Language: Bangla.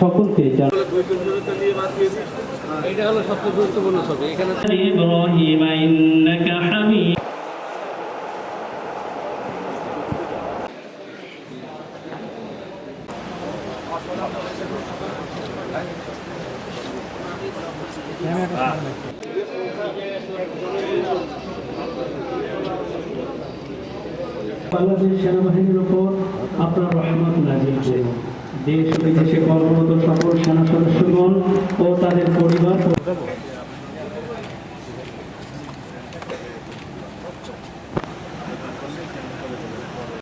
সকলকে এটা হলো সবচেয়ে গুরুত্বপূর্ণ ছবি। এখানে ইব্রাহিম বাংলাদেশ সেনাবাহিনীর উপর আপনার রহমত নাজিল করুন দেশ বিদেশে কর্মরত সকল সেনা সদস্যগণ ও তাদের পরিবার